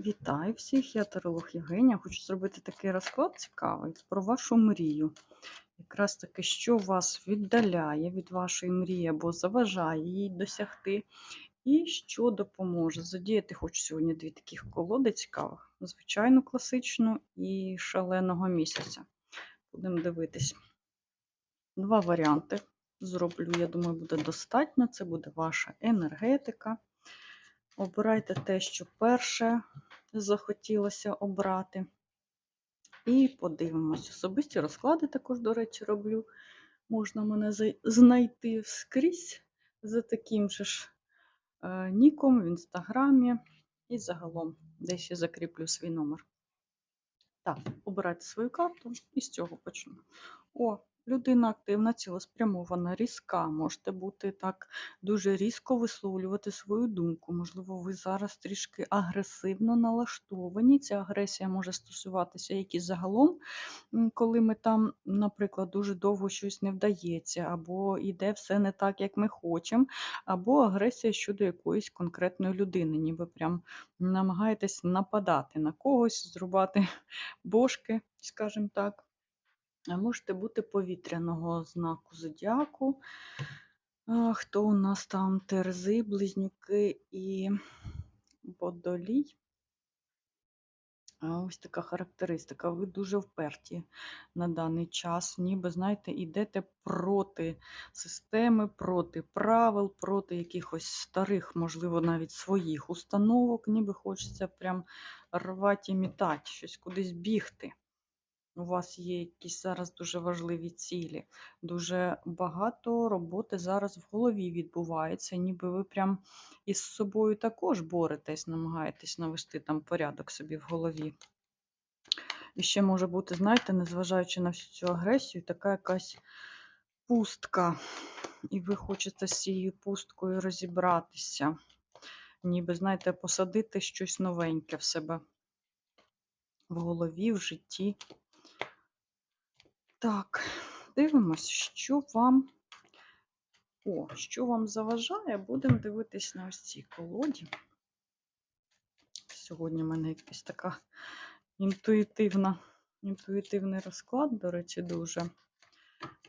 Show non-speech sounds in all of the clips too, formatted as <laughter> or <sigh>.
Вітаю всіх, я таролог Євгенія. Хочу зробити такий розклад цікавий про вашу мрію. Якраз таки, що вас віддаляє від вашої мрії або заважає їй досягти, і що допоможе. Задіяти хочу сьогодні дві таких колоди цікавих: звичайну класичну і шаленого місяця. Будемо дивитись. Два варіанти зроблю, я думаю, буде достатньо. Це буде ваша енергетика. Обирайте те, що перше захотілося обрати. І подивимось. Особисті розклади також, до речі, роблю. Можна мене знайти скрізь за таким же ж е, ніком в інстаграмі. І загалом десь я закріплю свій номер. Так, обирайте свою карту і з цього почну. О, Людина активна, цілеспрямована, різка. Можете бути так дуже різко висловлювати свою думку. Можливо, ви зараз трішки агресивно налаштовані. Ця агресія може стосуватися як і загалом, коли ми там, наприклад, дуже довго щось не вдається, або йде все не так, як ми хочемо, або агресія щодо якоїсь конкретної людини, ніби прям намагаєтесь нападати на когось, зрубати <laughs> бошки, скажімо так. Можете бути повітряного знаку зодіаку. Хто у нас там терзи, близнюки і водолій? Ось така характеристика. Ви дуже вперті на даний час, ніби, знаєте, йдете проти системи, проти правил, проти якихось старих, можливо, навіть своїх установок, ніби хочеться прям рвати і мітати, щось кудись бігти у вас є якісь зараз дуже важливі цілі, дуже багато роботи зараз в голові відбувається, ніби ви прям із собою також боретесь, намагаєтесь навести там порядок собі в голові. І ще може бути, знаєте, незважаючи на всю цю агресію, така якась пустка. І ви хочете з цією пусткою розібратися, ніби, знаєте, посадити щось новеньке в себе в голові, в житті. Так, дивимось, що вам. О, що вам заважає, будемо дивитись на ось цій колоді. Сьогодні в мене якась така інтуїтивна, інтуїтивний розклад, до речі, дуже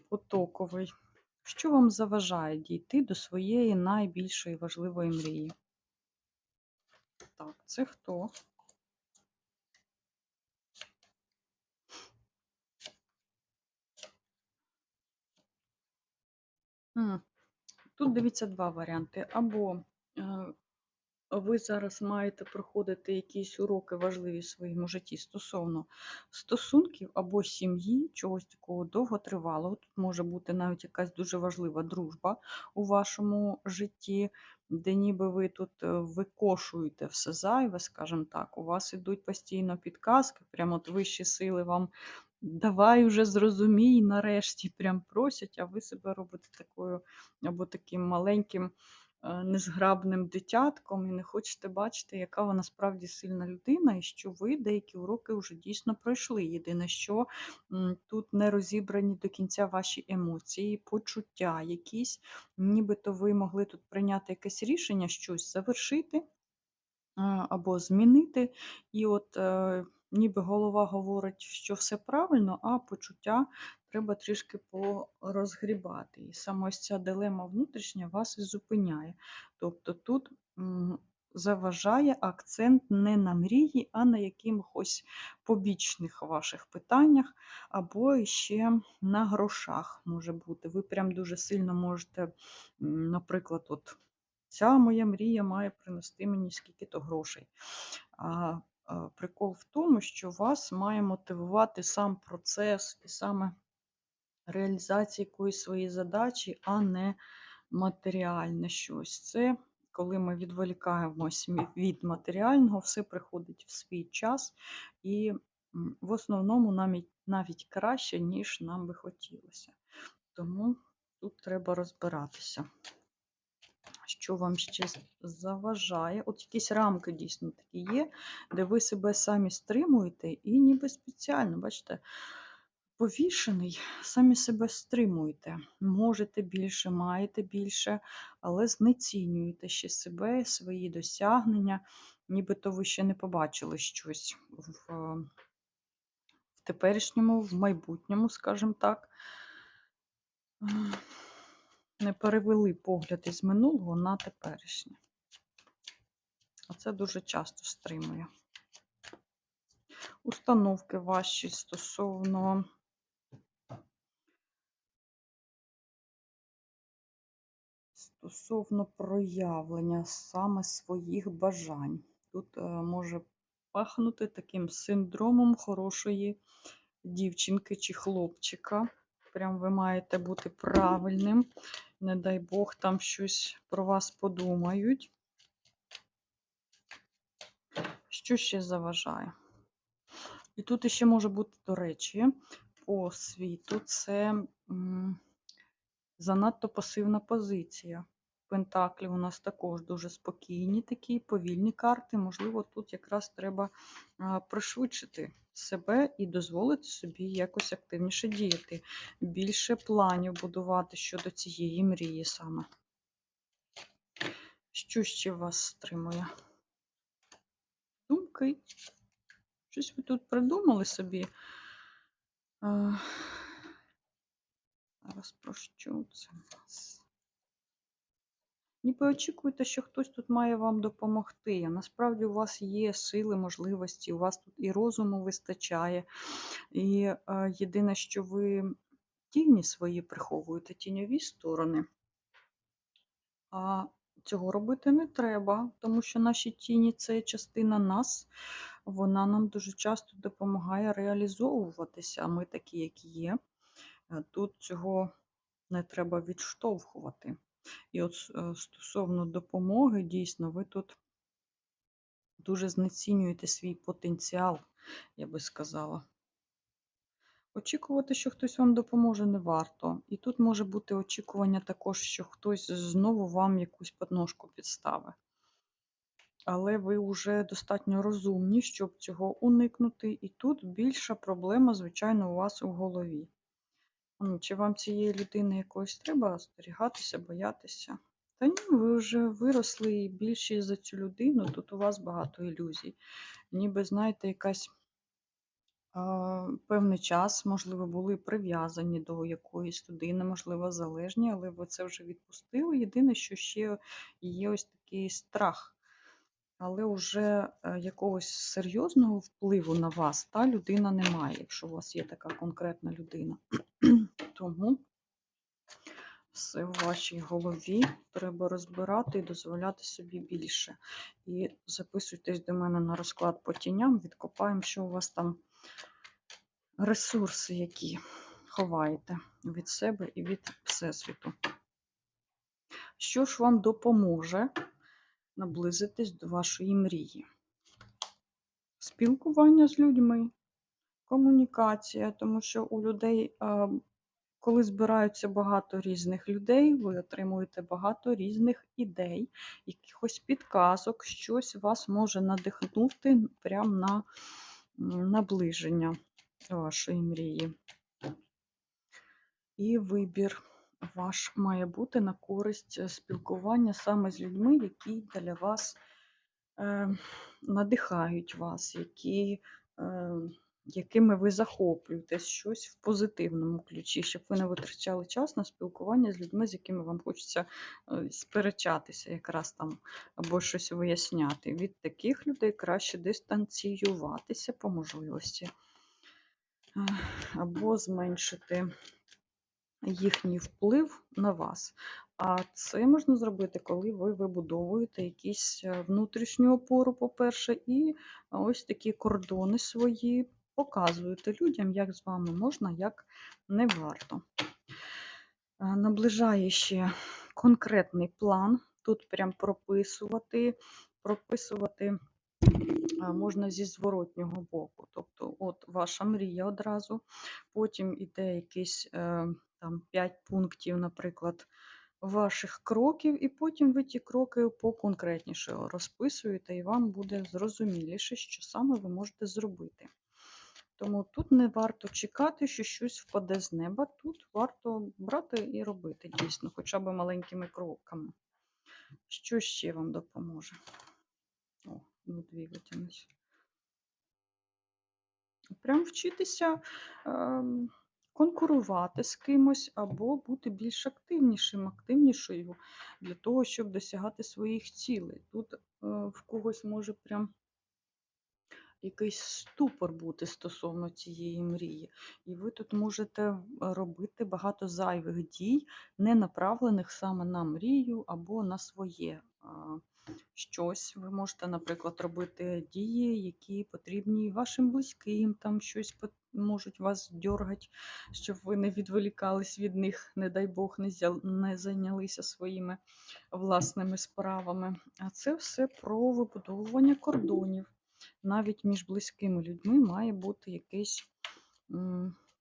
потоковий. Що вам заважає дійти до своєї найбільшої важливої мрії? Так, це хто? Тут дивіться два варіанти. Або е, ви зараз маєте проходити якісь уроки важливі в своєму житті стосовно стосунків або сім'ї, чогось такого довготривалого. Тут може бути навіть якась дуже важлива дружба у вашому житті, де ніби ви тут е, викошуєте все зайве, скажімо так, у вас ідуть постійно підказки, прямо от вищі сили вам Давай уже зрозумій, нарешті прям просять, а ви себе робите такою або таким маленьким, е, незграбним дитятком і не хочете бачити, яка вона справді сильна людина, і що ви деякі уроки вже дійсно пройшли. Єдине, що тут не розібрані до кінця ваші емоції, почуття якісь, нібито ви могли тут прийняти якесь рішення, щось завершити або змінити. І от е, ніби голова говорить, що все правильно, а почуття треба трішки порозгрібати. І саме ось ця дилема внутрішня вас і зупиняє. Тобто тут заважає акцент не на мрії, а на якихось побічних ваших питаннях, або ще на грошах може бути. Ви прям дуже сильно можете, наприклад, от. Ця моя мрія має принести мені скільки-то грошей. А Прикол в тому, що вас має мотивувати сам процес і саме реалізація якоїсь своєї задачі, а не матеріальне щось. Це коли ми відволікаємось від матеріального, все приходить в свій час, і в основному навіть, навіть краще, ніж нам би хотілося. Тому тут треба розбиратися що вам ще заважає. От якісь рамки дійсно такі є, де ви себе самі стримуєте і ніби спеціально, бачите, повішений, самі себе стримуєте. Можете більше, маєте більше, але знецінюєте ще себе, свої досягнення. Нібито ви ще не побачили щось в, в теперішньому, в майбутньому, скажімо так. Не перевели погляд із минулого на теперішнє. А це дуже часто стримує. Установки ваші стосовно стосовно проявлення саме своїх бажань. Тут е, може пахнути таким синдромом хорошої дівчинки чи хлопчика. Прям ви маєте бути правильним. Не дай Бог, там щось про вас подумають. Що ще заважає? І тут ще може бути, до речі, по світу це м, занадто пасивна позиція. Пентаклів у нас також дуже спокійні такі, повільні карти. Можливо, тут якраз треба а, пришвидшити себе і дозволити собі якось активніше діяти, більше планів будувати щодо цієї мрії саме. Що ще вас стримує? Думки. Щось ви тут придумали собі. Зараз про що це? Ніби очікуєте, що хтось тут має вам допомогти. А насправді у вас є сили, можливості, у вас тут і розуму вистачає. І е, єдине, що ви тіні свої приховуєте, тіньові сторони. А цього робити не треба, тому що наші тіні це частина нас, вона нам дуже часто допомагає реалізовуватися. А ми такі, які є. Е, Тут цього не треба відштовхувати. І от е, стосовно допомоги, дійсно, ви тут дуже знецінюєте свій потенціал, я би сказала. Очікувати, що хтось вам допоможе, не варто. І тут може бути очікування також, що хтось знову вам якусь подножку підставить. Але ви вже достатньо розумні, щоб цього уникнути. І тут більша проблема, звичайно, у вас у голові. Ну, Чи вам цієї людини якоїсь треба остерігатися, боятися? Та ні, ви вже виросли і більшість за цю людину, тут у вас багато ілюзій. Ніби, знаєте, якась а, певний час, можливо, були прив'язані до якоїсь людини, можливо, залежні, але ви це вже відпустили. Єдине, що ще є ось такий страх. Але вже е, якогось серйозного впливу на вас та людина не має, якщо у вас є така конкретна людина. <clears throat> Тому все в вашій голові треба розбирати і дозволяти собі більше. І записуйтесь до мене на розклад по тіням, відкопаємо, що у вас там ресурси, які ховаєте від себе і від Всесвіту. Що ж вам допоможе наблизитись до вашої мрії? Спілкування з людьми, комунікація, тому що у людей коли збираються багато різних людей, ви отримуєте багато різних ідей, якихось підказок, щось вас може надихнути прямо на наближення вашої мрії. І вибір ваш має бути на користь спілкування саме з людьми, які для вас е, надихають вас, які. Е, якими ви захоплюєтесь, щось в позитивному ключі, щоб ви не витрачали час на спілкування з людьми, з якими вам хочеться е, сперечатися, якраз там або щось виясняти. Від таких людей краще дистанціюватися по можливості, е, або зменшити їхній вплив на вас. А це можна зробити, коли ви вибудовуєте якісь е, внутрішню опору, по-перше, і ось такі кордони свої показуєте людям, як з вами можна, як не варто. Е, наближає ще конкретний план. Тут прям прописувати, прописувати можна зі зворотнього боку. Тобто, от ваша мрія одразу, потім іде якісь е, там 5 пунктів, наприклад, ваших кроків, і потім ви ті кроки поконкретніше розписуєте, і вам буде зрозуміліше, що саме ви можете зробити. Тому тут не варто чекати, що щось впаде з неба. Тут варто брати і робити дійсно, хоча б маленькими кроками. Що ще вам допоможе? О, Ну, дві витягнусь. Прям вчитися ем, конкурувати з кимось або бути більш активнішим, активнішою для того, щоб досягати своїх цілей. Тут е, в когось може прям якийсь ступор бути стосовно цієї мрії. І ви тут можете робити багато зайвих дій, не направлених саме на мрію або на своє щось. Ви можете, наприклад, робити дії, які потрібні вашим близьким, там щось можуть вас дьоргати, щоб ви не відволікались від них, не дай Бог, не, не зайнялися своїми власними справами. А це все про вибудовування кордонів навіть між близькими людьми має бути якась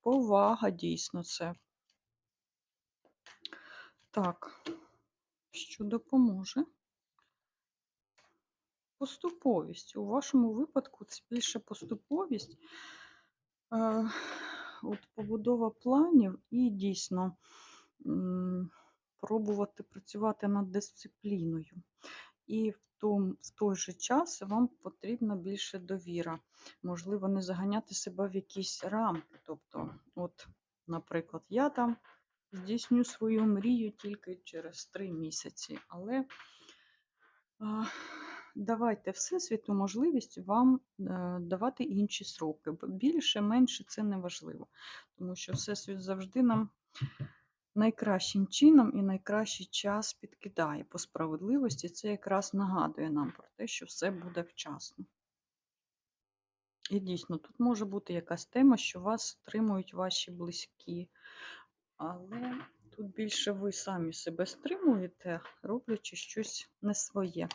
повага, дійсно це. Так, що допоможе? Поступовість. У вашому випадку це більше поступовість, е, от побудова планів і дійсно пробувати працювати над дисципліною. І в, том, в той же час вам потрібна більше довіра. Можливо, не заганяти себе в якісь рамки. Тобто, от, наприклад, я там здійсню свою мрію тільки через три місяці, але а, давайте Всесвіту можливість вам е, давати інші сроки. Більше, менше це не важливо, тому що Всесвіт завжди нам найкращим чином і найкращий час підкидає по справедливості. Це якраз нагадує нам про те, що все буде вчасно. І дійсно, тут може бути якась тема, що вас стримують ваші близькі. Але тут більше ви самі себе стримуєте, роблячи щось не своє.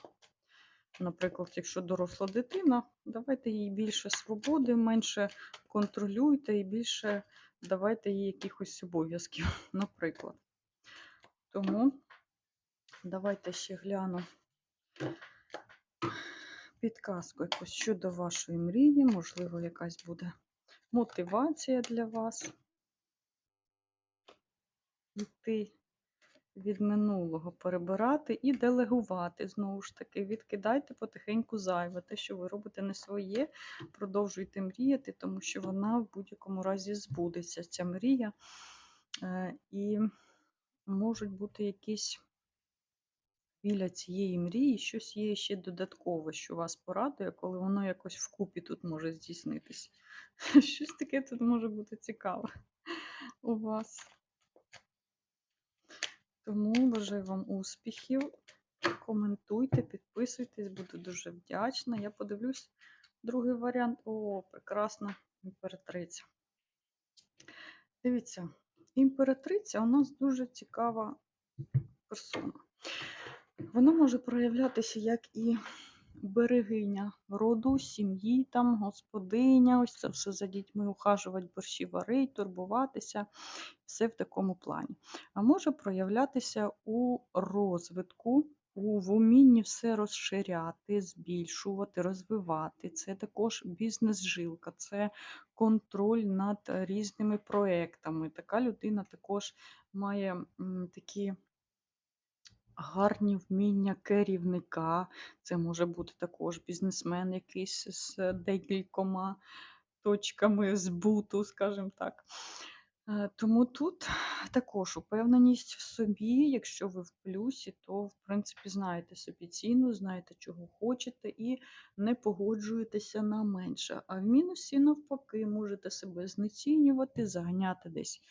Наприклад, якщо доросла дитина, давайте їй більше свободи, менше контролюйте і більше давайте їй якихось обов'язків, <laughs> наприклад. Тому давайте ще гляну підказку якусь щодо вашої мрії, можливо, якась буде мотивація для вас йти від минулого, перебирати і делегувати. Знову ж таки, відкидайте потихеньку зайве. Те, що ви робите не своє, продовжуйте мріяти, тому що вона в будь-якому разі збудеться, ця мрія. Е, І можуть бути якісь біля цієї мрії, щось є ще додаткове, що вас порадує, коли воно якось вкупі тут може здійснитися. <laughs> Щось таке тут може бути цікаве у вас. Тому бажаю вам успіхів. Коментуйте, підписуйтесь, буду дуже вдячна. Я подивлюсь другий варіант. О, прекрасна імператриця. Дивіться, імператриця у нас дуже цікава персона. Вона може проявлятися як і берегиня роду, сім'ї, там, господиня, ось це все за дітьми, ухажувати, борщі варить, турбуватися, все в такому плані. А може проявлятися у розвитку, у в все розширяти, збільшувати, розвивати. Це також бізнес-жилка, це контроль над різними проектами. Така людина також має такі гарні вміння керівника. Це може бути також бізнесмен якийсь з декількома точками збуту, скажімо так. Е, Тому тут також упевненість в собі. Якщо ви в плюсі, то в принципі знаєте собі ціну, знаєте, чого хочете, і не погоджуєтеся на менше. А в мінусі, навпаки, можете себе знецінювати, заганяти десь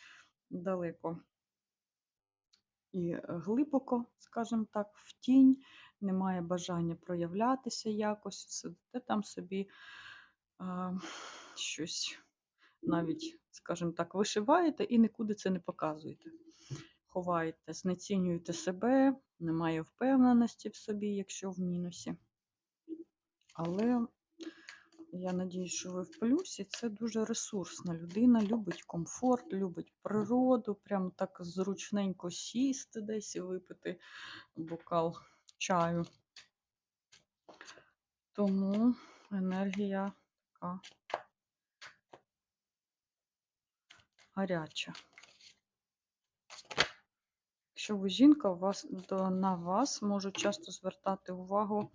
далеко і е, глибоко, скажімо так, в тінь, немає бажання проявлятися якось, сидите там собі а, щось навіть, скажімо так, вишиваєте і нікуди це не показуєте. Ховаєте, знецінюєте себе, немає впевненості в собі, якщо в мінусі. Але я надію, що ви в плюсі. Це дуже ресурсна людина, любить комфорт, любить природу, прям так зручненько сісти десь і випити бокал чаю. Тому енергія така гаряча. Якщо ви жінка, вас, то на вас можуть часто звертати увагу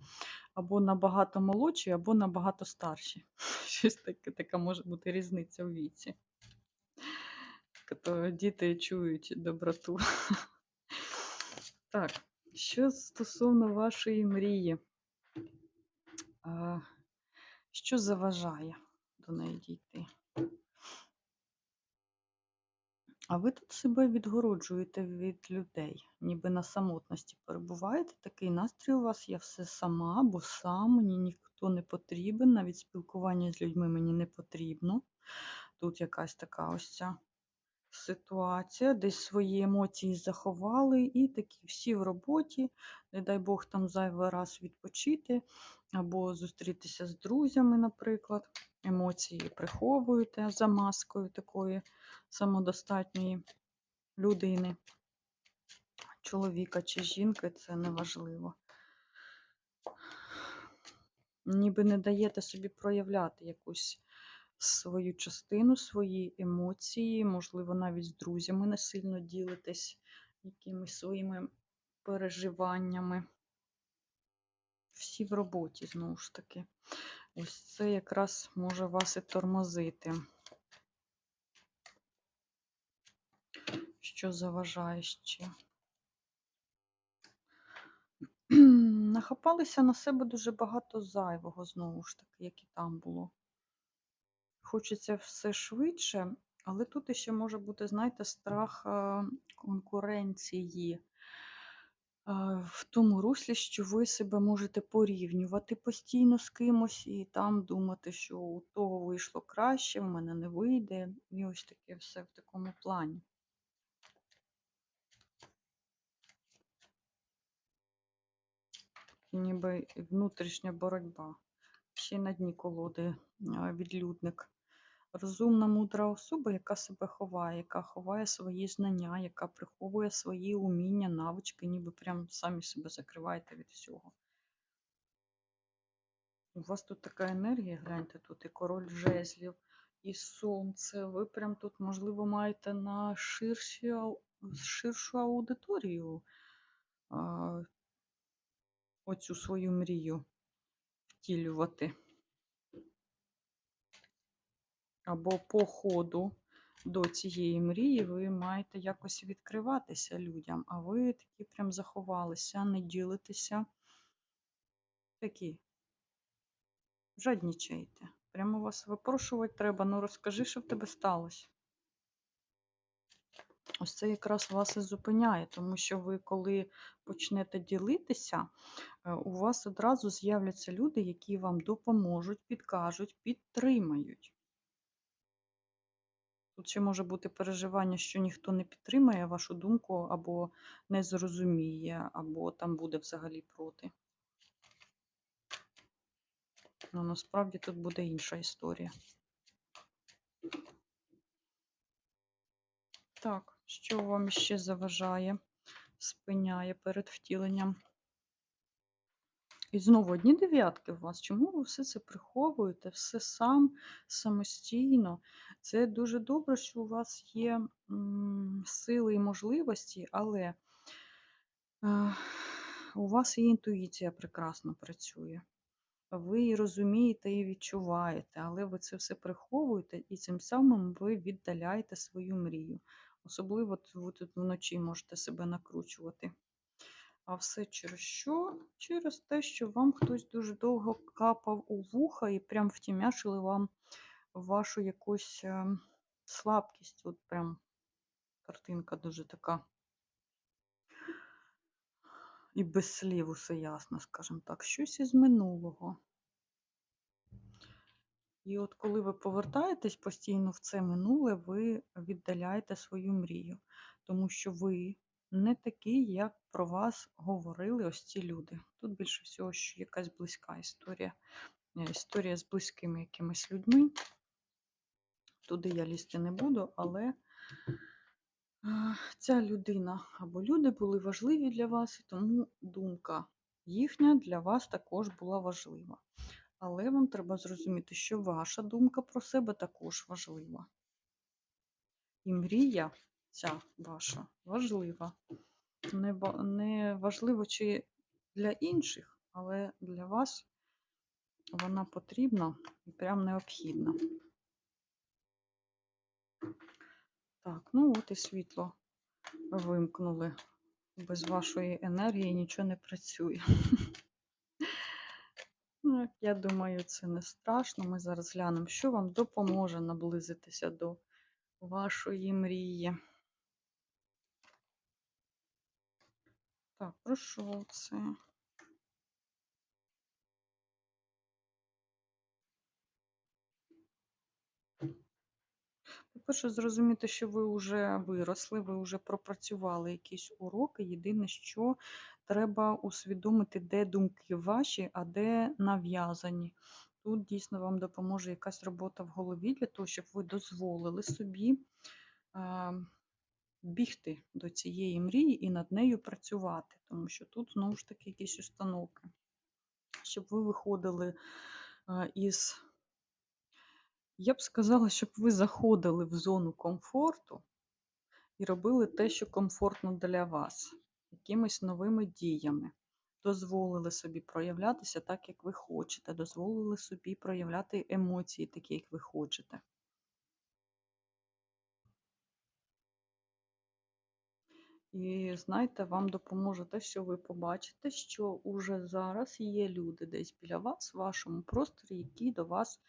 або набагато молодші, або набагато старші. <laughs> Щось таке, така може бути різниця у віці. То діти чують доброту. Так, що стосовно вашої мрії, що заважає до неї дійти? А ви тут себе відгороджуєте від людей, ніби на самотності перебуваєте. Такий настрій у вас, я все сама, бо сам, мені ніхто не потрібен, навіть спілкування з людьми мені не потрібно. Тут якась така ось ця ситуація, десь свої емоції заховали, і такі всі в роботі, не дай Бог там зайвий раз відпочити, або зустрітися з друзями, наприклад. Емоції приховуєте за маскою такої самодостатньої людини, чоловіка чи жінки, це неважливо. Ніби не даєте собі проявляти якусь свою частину, свої емоції, можливо, навіть з друзями не сильно ділитесь якимись своїми переживаннями. Всі в роботі, знову ж таки. Ось це якраз може вас і тормозити. Що заважає ще? Нахапалися на себе дуже багато зайвого, знову ж таки, як і там було. Хочеться все швидше, але тут ще може бути, знаєте, страх е, конкуренції в тому руслі, що ви себе можете порівнювати постійно з кимось і там думати, що у того вийшло краще, в мене не вийде. І ось таке все в такому плані. Ніби внутрішня боротьба. Ще на дні колоди відлюдник. Розумна, мудра особа, яка себе ховає, яка ховає свої знання, яка приховує свої уміння, навички, ніби прям самі себе закриваєте від всього. У вас тут така енергія, гляньте, тут і король жезлів, і сонце. Ви прям тут, можливо, маєте на ширші, ширшу аудиторію а, оцю свою мрію втілювати. Або по ходу до цієї мрії ви маєте якось відкриватися людям, а ви такі прям заховалися, не ділитеся. Такі жаднічаєте. Прямо вас випрошувати треба. Ну розкажи, що в тебе сталося. Ось це якраз вас і зупиняє, тому що ви, коли почнете ділитися, е, у вас одразу з'являться люди, які вам допоможуть, підкажуть, підтримають. Тут ще може бути переживання, що ніхто не підтримає вашу думку, або не зрозуміє, або там буде взагалі проти. Ну, насправді тут буде інша історія. Так, що вам ще заважає, спиняє перед втіленням? І знову одні дев'ятки у вас. Чому ви все це приховуєте? Все сам, самостійно. Це дуже добре, що у вас є м, сили і можливості, але е, у вас і інтуїція прекрасно працює. Ви і розумієте і відчуваєте, але ви це все приховуєте, і цим самим ви віддаляєте свою мрію. Особливо ви тут вночі можете себе накручувати. А все через що? Через те, що вам хтось дуже довго капав у вуха і прям втім'ячили вам вашу якусь е, слабкість. От прям картинка дуже така. І без слів усе ясно, скажімо так. Щось із минулого. І от коли ви повертаєтесь постійно в це минуле, ви віддаляєте свою мрію, тому що ви не такий, як про вас говорили ось ці люди. Тут більше всього, що якась близька історія. Е, Історія з близькими якимись людьми. Туди я лізти не буду, але ця людина або люди були важливі для вас, і тому думка їхня для вас також була важлива. Але вам треба зрозуміти, що ваша думка про себе також важлива. І мрія ця ваша важлива. Не, не важливо, чи для інших, але для вас вона потрібна і прям необхідна. Так, ну от і світло вимкнули. Без вашої енергії нічого не працює. <laughs> Ну, я думаю, це не страшно. Ми зараз глянемо, що вам допоможе наблизитися до вашої мрії. Так, пройшов це. По-перше, зрозуміти, що ви вже виросли, ви вже пропрацювали якісь уроки. Єдине, що треба усвідомити, де думки ваші, а де нав'язані. Тут дійсно вам допоможе якась робота в голові для того, щоб ви дозволили собі е, бігти до цієї мрії і над нею працювати. Тому що тут знову ж таки якісь установки. Щоб ви виходили із я б сказала, щоб ви заходили в зону комфорту і робили те, що комфортно для вас, якимись новими діями. Дозволили собі проявлятися так, як ви хочете, дозволили собі проявляти емоції, такі, як ви хочете. І знаєте, вам допоможе те, що ви побачите, що уже зараз є люди десь біля вас, в вашому просторі, які до вас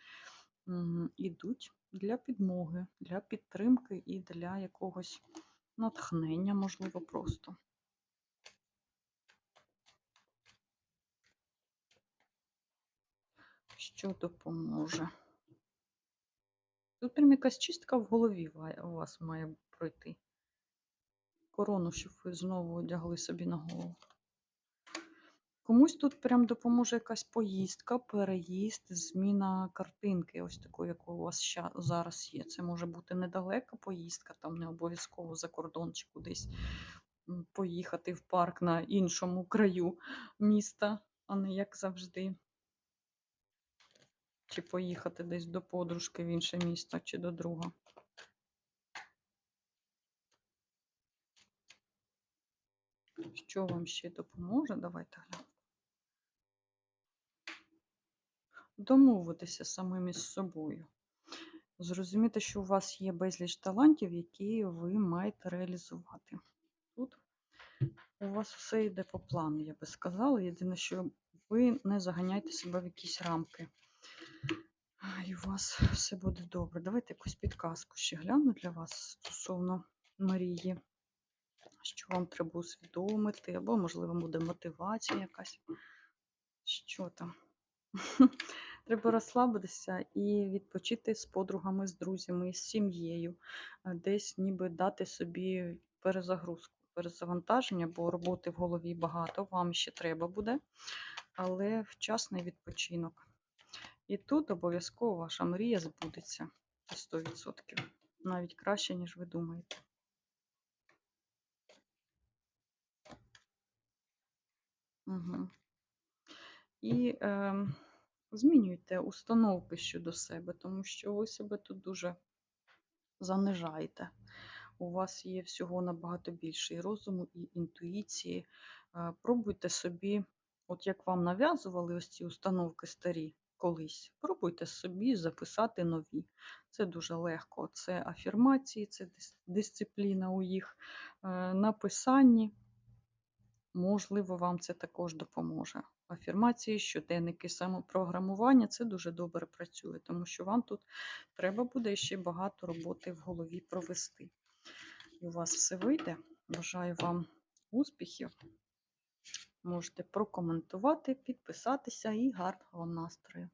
ідуть для підмоги, для підтримки і для якогось натхнення, можливо, просто. Що допоможе? Тут прям якась чистка в голові у вас має пройти. Корону, щоб ви знову одягли собі на голову. Комусь тут прям допоможе якась поїздка, переїзд, зміна картинки, ось такої, як у вас зараз є. Це може бути недалека поїздка, там не обов'язково за кордон чи кудись поїхати в парк на іншому краю міста, а не як завжди. Чи поїхати десь до подружки в інше місто чи до друга. Що вам ще допоможе? Давайте глянемо. домовитися самим із собою. Зрозуміти, що у вас є безліч талантів, які ви маєте реалізувати. Тут у вас все йде по плану, я би сказала. Єдине, що ви не заганяйте себе в якісь рамки. І у вас все буде добре. Давайте якусь підказку ще гляну для вас стосовно Марії. Що вам треба усвідомити, або, можливо, буде мотивація якась. Що там? <laughs> Треба розслабитися і відпочити з подругами, з друзями, з сім'єю, десь ніби дати собі перезагрузку, перезавантаження, бо роботи в голові багато, вам ще треба буде, але вчасний відпочинок. І тут обов'язково ваша мрія збудеться 100%. Навіть краще, ніж ви думаєте. Угу. І е, змінюйте установки щодо себе, тому що ви себе тут дуже занижаєте. У вас є всього набагато більше і розуму, і інтуїції. Е, пробуйте собі, от як вам нав'язували ось ці установки старі колись, пробуйте собі записати нові. Це дуже легко. Це афірмації, це дисципліна у їх е, написанні. Можливо, вам це також допоможе. Афірмації, щоденники, самопрограмування це дуже добре працює, тому що вам тут треба буде ще багато роботи в голові провести. І у вас все вийде. Бажаю вам успіхів. Можете прокоментувати, підписатися і гарного настрою!